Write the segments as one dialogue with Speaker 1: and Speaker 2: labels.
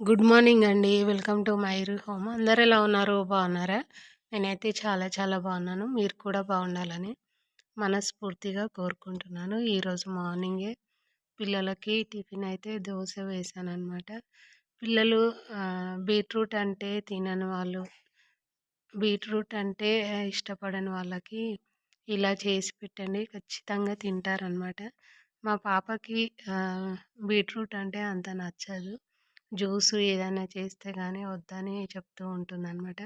Speaker 1: Good morning అండి. Welcome to మైరు home. అందరు ఎలా ఉన్నారు? బాగున్నారా? నేనైతే చాలా చాలా బాగున్నాను. మీరు కూడా బాగుండాలని మనస్ఫూర్తిగా కోరుకుంటున్నాను. ఈరోజు మార్నింగే పిల్లలకి టిఫిన్ అయితే దోశ వేసాను వేశాననమాట. పిల్లలు బీట్రూట్ అంటే తినని వాళ్ళు, బీట్రూట్ అంటే ఇష్టపడని వాళ్ళకి ఇలా చేసి పెట్టండి ఖచ్చితంగా తింటారనమాట. మా పాపకి బీట్రూట్ అంటే అంత నచ్చదు. జ్యూస్ ఏదైనా చేస్తే కానీ వద్దని చెప్తూ ఉంటుందన్నమాట.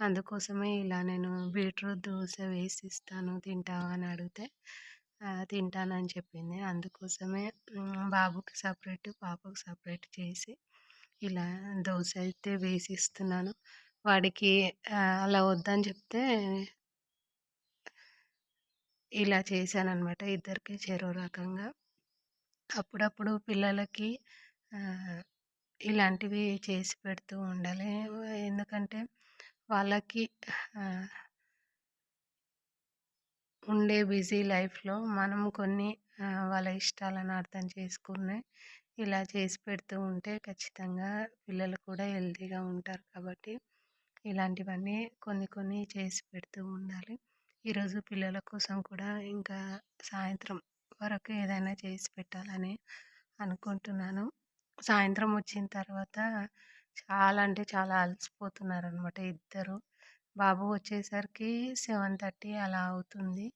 Speaker 1: అందుకోసమే ఇలా నేను బీట్రూట్ దోశ వేసి ఇస్తాను తింటావా అని అడిగితే తింటానని చెప్పింది. అందుకోసమే బాబుకి సపరేట్, పాపకు సపరేట్ చేసి ఇలా దోశ అయితే వేసి ఇస్తున్నాను. వాడికి అలా వద్దని చెప్తే ఇలా చేశానమాట ఇద్దరికి చెరో రకంగా. అప్పుడప్పుడు పిల్లలకి ఇలాంటివి చేసి పెడుతూ ఉండాలి. ఎందుకంటే వాళ్ళకి ఉండే బిజీ లైఫ్లో మనం కొన్ని వాళ్ళ ఇష్టాలను అర్థం చేసుకుని ఇలా చేసి పెడుతూ ఉంటే ఖచ్చితంగా పిల్లలు కూడా హెల్తీగా ఉంటారు కాబట్టి ఇలాంటివన్నీ కొన్ని కొన్ని చేసి పెడుతూ ఉండాలి. ఈరోజు పిల్లల కోసం కూడా ఇంకా సాయంత్రం వరకు ఏదైనా చేసి పెట్టాలని అనుకుంటున్నాను. సాయంత్రం వచ్చిన తర్వాత చాలా అంటే చాలా అలసిపోతున్నారు అనమాట ఇద్దరు. బాబు వచ్చేసరికి సెవెన్ థర్టీ అలా అవుతుంది.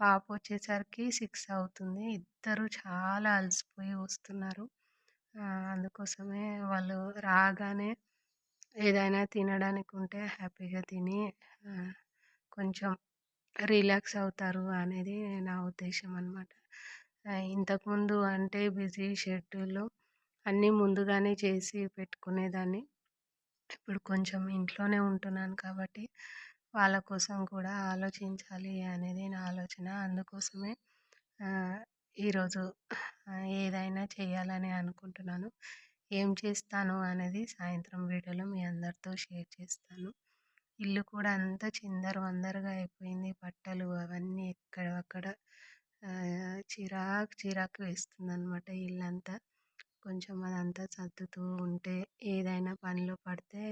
Speaker 1: పాప వచ్చేసరికి సిక్స్ అవుతుంది. ఇద్దరు చాలా అలసిపోయి వస్తున్నారు. అందుకోసమే వాళ్ళు రాగానే ఏదైనా తినడానికి ఉంటే హ్యాపీగా తిని కొంచెం రిలాక్స్ అవుతారు అనేది నా ఉద్దేశం అనమాట ఇంతకుముందు అంటే బిజీ షెడ్యూల్లో అన్నీ ముందుగానే చేసి పెట్టుకునేదాన్ని. ఇప్పుడు కొంచెం ఇంట్లోనే ఉంటున్నాను కాబట్టి వాళ్ళ కోసం కూడా ఆలోచించాలి అనేది నా ఆలోచన. అందుకోసమే ఈరోజు ఏదైనా చేయాలని అనుకుంటున్నాను. ఏం చేస్తాను అనేది సాయంత్రం వీడియోలో మీ అందరితో షేర్ చేస్తాను. ఇల్లు కూడా అంతా చిందర వందరగా అయిపోయింది. బట్టలు అవన్నీ ఎక్కడక్కడ చిరాకు చిరాకు వేస్తుంది అనమాట ఇల్లంతా. కొంచెం అదంతా సర్దుతూ ఉంటే ఏదైనా పనిలో పడితే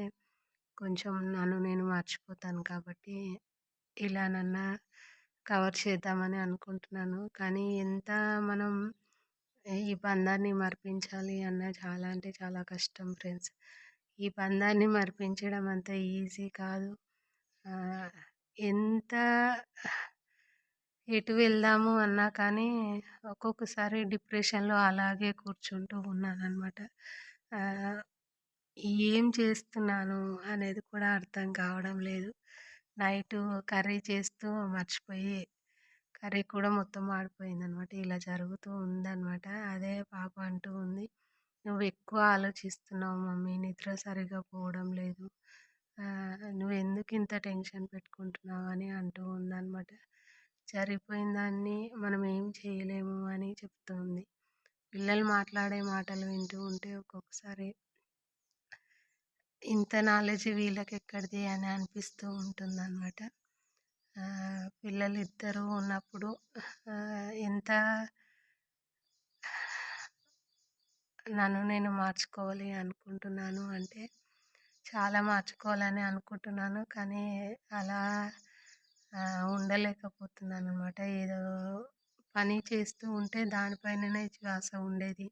Speaker 1: కొంచెం నన్ను నేను మర్చిపోతాను కాబట్టి ఇలానన్నా కవర్ చేద్దామని అనుకుంటున్నాను. కానీ ఎంత మనం ఈ బంధాన్ని మరిపించాలి అన్న చాలా అంటే చాలా కష్టం ఫ్రెండ్స్. ఈ బంధాన్ని మరిపించడం అంత ఈజీ కాదు. ఎంత ఎటు వెళ్దాము అన్నా కానీ ఒక్కొక్కసారి డిప్రెషన్లో అలాగే కూర్చుంటూ ఉన్నాను అనమాట ఏం చేస్తున్నాను అనేది కూడా అర్థం కావడం లేదు. నైట్ కర్రీ చేస్తూ మర్చిపోయి కర్రీ కూడా మొత్తం ఆడిపోయింది అనమాట ఇలా జరుగుతూ ఉందన్నమాట. అదే పాప అంటూ ఉంది. నువ్వు ఎక్కువ ఆలోచిస్తున్నావు మమ్మీ నిద్ర సరిగా పోవడం లేదు. నువ్వు ఎందుకు ఇంత టెన్షన్ పెట్టుకుంటున్నావు? అని అంటూ ఉందన్నమాట. జరిగిపోయిన దాన్ని మనం ఏం చేయలేము అని చెప్తుంది. పిల్లలు మాట్లాడే మాటలు వింటూ ఉంటే ఒక్కొక్కసారి ఇంత నాలెడ్జ్ వీళ్ళకి ఎక్కడిది అని అనిపిస్తూ ఉంటుంది అనమాట పిల్లలు ఇద్దరు ఉన్నప్పుడు ఎంత నన్ను నేను మార్చుకోవాలి అనుకుంటున్నాను అంటే చాలా మార్చుకోవాలని అనుకుంటున్నాను. కానీ అలా ఉండలేకపోతున్నాను అనమాట ఏదో పని చేస్తూ ఉంటే దానిపైననే శ్వాస ఉండేది.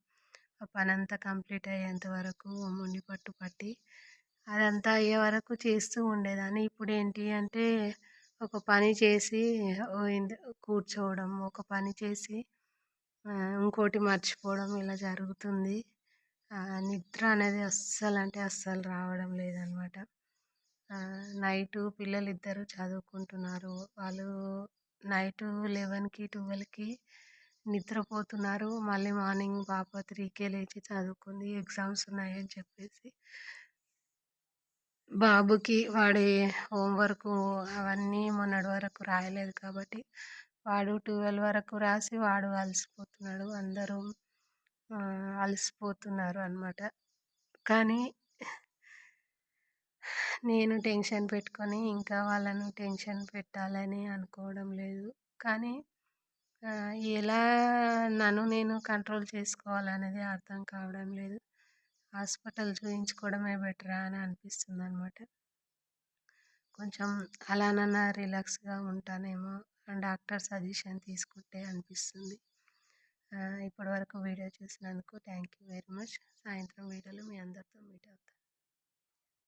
Speaker 1: ఆ పని అంతా కంప్లీట్ అయ్యేంత వరకు మొండి పట్టు పట్టి అదంతా అయ్యే వరకు చేస్తూ ఉండేదాన్ని. ఇప్పుడు ఏంటి అంటే ఒక పని చేసి కూర్చోవడం ఒక పని చేసి ఇంకోటి మర్చిపోవడం ఇలా జరుగుతుంది. నిద్ర అనేది అస్సలు అంటే అస్సలు రావడం లేదనమాట నైటు పిల్లలు ఇద్దరు చదువుకుంటున్నారు. వాళ్ళు నైట్ లెవెన్కి ట్వెల్వ్కి నిద్రపోతున్నారు. మళ్ళీ మార్నింగ్ పాప త్రీకే లేచి చదువుకుంది. ఎగ్జామ్స్ ఉన్నాయని చెప్పేసి బాబుకి వాడి హోంవర్క్ అవన్నీ మొన్నటి వరకు రాయలేదు కాబట్టి వాడు ట్వెల్వ్ వరకు రాసి వాడు అలసిపోతున్నాడు. అందరూ అలసిపోతున్నారు అనమాట కానీ నేను టెన్షన్ పెట్టుకొని ఇంకా వాళ్ళను టెన్షన్ పెట్టాలని అనుకోవడం లేదు. కానీ ఎలా నన్ను నేను కంట్రోల్ చేసుకోవాలనేది అర్థం కావడం లేదు. హాస్పిటల్ చూపించుకోవడమే బెటరా అని అనిపిస్తుంది అనమాట కొంచెం అలానన్నా రిలాక్స్గా ఉంటానేమో డాక్టర్ సజెషన్ తీసుకుంటే అనిపిస్తుంది. ఇప్పటివరకు వీడియో చూసినందుకు థ్యాంక్ యూ వెరీ మచ్. సాయంత్రం వీడియోలో మీ అందరితో మీట్ అవుతాను.